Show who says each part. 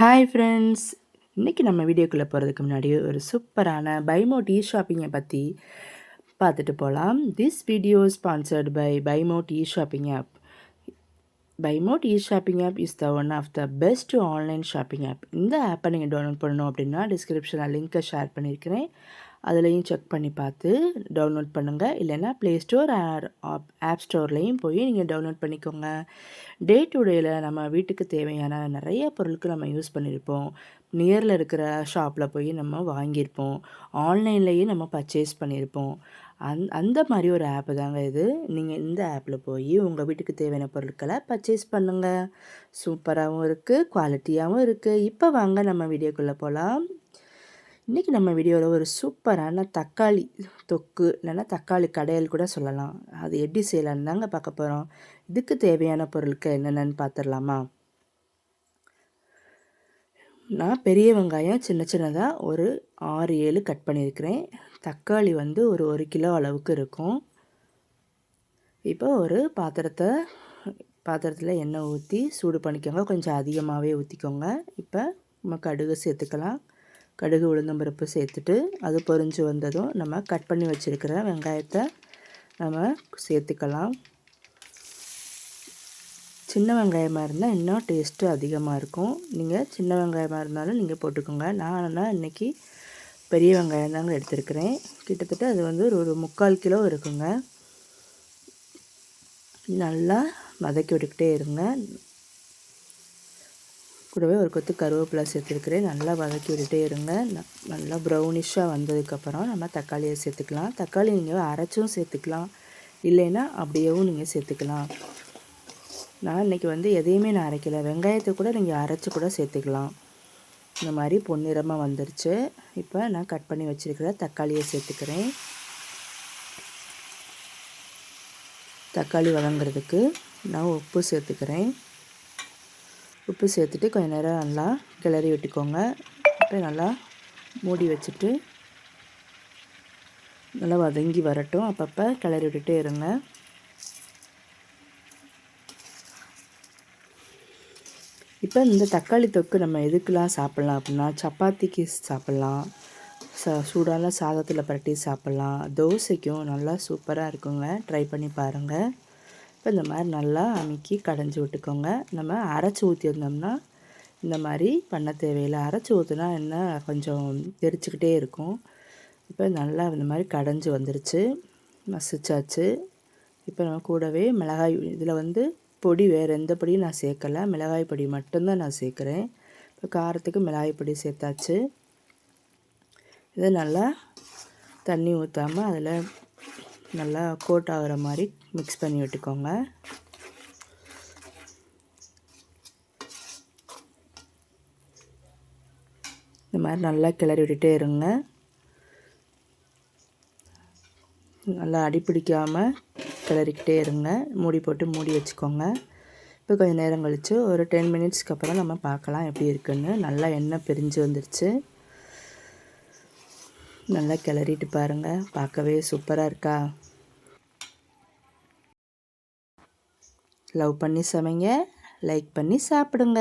Speaker 1: Hi friends இன்றைக்கி நம்ம வீடியோக்குள்ளே போகிறதுக்கு முன்னாடி ஒரு சூப்பரான பைமோ டீ ஷாப்பிங்கை பற்றி பார்த்துட்டு போகலாம் this video sponsored by Bymo T shopping app. Bymo T shopping app is the one of the best online shopping app இந்த ஆப்பை நீங்கள் டவுன்லோட் பண்ணணும் அப்படின்னா டிஸ்கிரிப்ஷனில் லிங்க்கை ஷேர் பண்ணியிருக்கிறேன். அதுலேயும் செக் பண்ணி பார்த்து டவுன்லோட் பண்ணுங்கள் இல்லைன்னா ப்ளே ஸ்டோர் ஆப் ஸ்டோர்லேயும் போய் நீங்கள் டவுன்லோட் பண்ணிக்கோங்க. டே டு டேயில் நம்ம வீட்டுக்கு தேவையான நிறைய பொருட்கள் நம்ம யூஸ் பண்ணியிருப்போம் நியரில் இருக்கிற ஷாப்பில் போய் நம்ம வாங்கியிருப்போம். ஆன்லைன்லேயும் நம்ம பர்ச்சேஸ் பண்ணியிருப்போம் அந் அந்த மாதிரி ஒரு ஆப்பு தாங்க இது. நீங்கள் இந்த ஆப்பில் போய் உங்கள் வீட்டுக்கு தேவையான பொருட்களை பர்ச்சேஸ் பண்ணுங்கள் சூப்பராகவும் இருக்குது குவாலிட்டியாகவும் இருக்குது இப்போ வாங்க நம்ம வீடியோக்குள்ளே போகலாம் இன்றைக்கி நம்ம வீடியோவில் ஒரு சூப்பரான தக்காளி தொக்கு இல்லைன்னா தக்காளி கடையல் கூட சொல்லலாம். அது எப்படி செய்யலான்னு தாங்க பார்க்க போகிறோம் இதுக்கு தேவையான பொருட்கள் என்னென்னு பார்த்துடலாமா? நான் பெரிய வெங்காயம் சின்ன சின்னதாக ஒரு ஆறு ஏழு கட் பண்ணியிருக்கிறேன். தக்காளி வந்து ஒரு ஒரு கிலோ அளவுக்கு இருக்கும். இப்போ ஒரு பாத்திரத்தை பாத்திரத்தில் எண்ணெய் ஊற்றி சூடு பண்ணிக்கோங்க. கொஞ்சம் அதிகமாகவே ஊற்றிக்கோங்க இப்போ நம்ம கடுகு சேர்த்துக்கலாம். கடுகு உளுந்தம்பருப்பு சேர்த்துட்டு அது பொரிஞ்சு வந்ததும் நம்ம கட் பண்ணி வச்சுருக்கிற வெங்காயத்தை நம்ம சேர்த்துக்கலாம். சின்ன வெங்காயமாக இருந்தால் இன்னும் டேஸ்ட்டு அதிகமாக இருக்கும். நீங்கள் சின்ன வெங்காயமாக இருந்தாலும் நீங்கள் போட்டுக்கோங்க. நான் இன்றைக்கி பெரிய வெங்காயம் தாங்க எடுத்துருக்கிறேன். கிட்டத்தட்ட அது வந்து ஒரு முக்கால் கிலோ இருக்குங்க. நல்லா வதக்கி விட்டுக்கிட்டே இருங்க. கூடவே ஒரு கொத்து கருவேப்பிலை சேர்த்துருக்கிறேன். நல்லா வதக்கி விட்டுட்டே இருங்க. நல்லா ப்ரௌனிஷாக வந்ததுக்கப்புறம் நம்ம தக்காளியை சேர்த்துக்கலாம். தக்காளி நீங்கள் அரைச்சும் சேர்த்துக்கலாம். இல்லைன்னா அப்படியேவும் நீங்கள் சேர்த்துக்கலாம். நான் இன்றைக்கி வந்து எதையுமே நான் அரைக்கலை. வெங்காயத்தை கூட நீங்கள் அரைச்சி கூட சேர்த்துக்கலாம். இந்த மாதிரி பொன்னிறமாக வந்துருச்சு. இப்போ நான் கட் பண்ணி வச்சுருக்கிற தக்காளியை சேர்த்துக்கிறேன். தக்காளி வதங்குறதுக்கு நான் உப்பு சேர்த்துக்கிறேன். உப்பு சேர்த்துட்டு கொஞ்சம் நேரம் நல்லா கிளறி விட்டுக்கோங்க. இப்போ நல்லா மூடி வச்சுட்டு நல்லா வதங்கி வரட்டும். அப்பப்போ கிளறி விட்டுட்டே இருங்க. இப்போ இந்த தக்காளி தொக்கு நம்ம எதுக்கெலாம் சாப்பிட்லாம் அப்படின்னா சப்பாத்திக்கு சாப்பிட்லாம். ச சூடான சாதத்தில் பரட்டி சாப்பிட்லாம். தோசைக்கும் நல்லா சூப்பராக இருக்குங்க. ட்ரை பண்ணி பாருங்கள் இப்போ இந்த மாதிரி நல்லா அமுக்கி கடைஞ்சி விட்டுக்கோங்க. நம்ம அரைச்சி ஊற்றியிருந்தோம்னா இந்த மாதிரி பண்ண தேவையில்லை. அரைச்சி ஊற்றுனா என்ன கொஞ்சம் தெரிச்சிக்கிட்டே இருக்கும். இப்போ நல்லா இந்த மாதிரி கடைஞ்சி வந்துருச்சு. மசிச்சாச்சு. இப்போ நம்ம கூடவே மிளகாய் இதில் வந்து பொடி வேறு எந்த பொடியும் நான் சேர்க்கலை. மிளகாய் பொடி மட்டும்தான் நான் சேர்க்குறேன். இப்போ காரத்துக்கு மிளகாய் பொடி சேர்த்தாச்சு. இதை நல்லா தண்ணி ஊற்றாமல் அதில் நல்லா கோட் ஆகிற மாதிரி மிக்ஸ் பண்ணி விட்டுக்கோங்க. இந்த மாதிரி நல்லா கிளறி விட்டுட்டே இருங்க. நல்லா அடிப்பிடிக்காமல் கிளறிக்கிட்டே இருங்க. மூடி போட்டு மூடி வச்சுக்கோங்க. இப்போ கொஞ்சம் நேரம் கழித்து ஒரு டென் மினிட்ஸ்க்கு அப்புறம் நம்ம பார்க்கலாம் எப்படி இருக்குன்னு. நல்லா எண்ணெய் பிரிஞ்சு வந்துருச்சு. நல்லா கிளறிட்டு பாருங்கள் பார்க்கவே சூப்பராக இருக்கா? லவ் பண்ணி சமைங்க லைக் பண்ணி சாப்பிடுங்க.